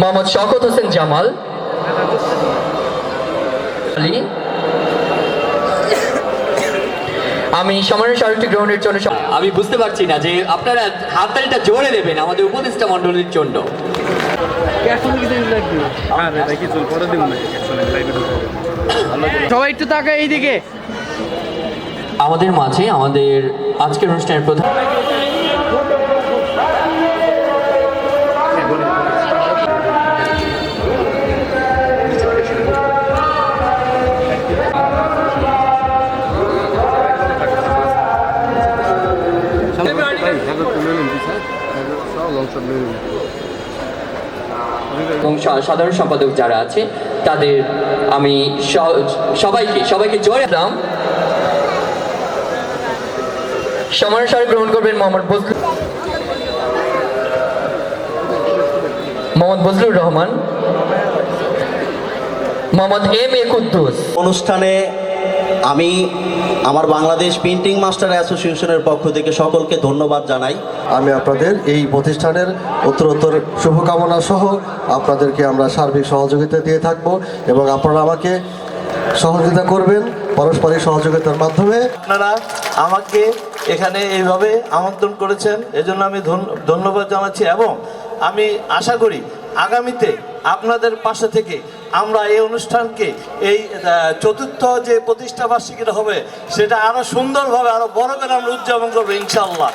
মোহাম্মদ শওকত হোসেন জামাল। আলী। আমি সম্মানের স্মারকটি গ্রহণের জন্য আমি বুঝতে পারছি না যে আপনারা হাততালিটা জোরে দেবেন আমাদের উপদেষ্টা মণ্ডলীর জন্য। সবাই একটু তাকা এইদিকে। আমাদের মাঝে আমাদের আজকের অনুষ্ঠানের প্রধান এবং সাধারণ সম্পাদক যারা আছে তাদের আমি স- সবাইকে সবাইকে জোরে দাম সম্মানের স্মারক গ্রহণ করবেন Mohammad Bazlu Mohammad Bazlur Rahman. Mohammad M A Quddus. অনুষ্ঠানে আমি আমার বাংলাদেশ পেন্টিং মাস্টার অ্যাসোসিয়েশনের পক্ষ থেকে সকলকে ধন্যবাদ জানাই। আমি আপনাদের এই প্রতিষ্ঠানের উত্তরোত্তর শুভকামনা সহ আপনাদেরকে আমরা সার্বিক সহযোগিতা দিয়ে থাকব এবং আপনারা আমাকে সহযোগিতা করবেন পারস্পরিক সহযোগিতার মাধ্যমে। আপনারা আমাকে এখানে এইভাবে আমন্ত্রণ করেছেন, এজন্য আমি ধন্য- ধন্যবাদ জানাচ্ছি এবং আমি আশা করি আগামীতে আপনাদের পাশে থেকে আমরা এই অনুষ্ঠানকে, এই চতুর্থ যে প্রতিষ্ঠা বার্ষিকীটা হবে, সেটা আরও সুন্দরভাবে আরও বড় করে আমরা উদযাপন করব ইনশাল্লাহ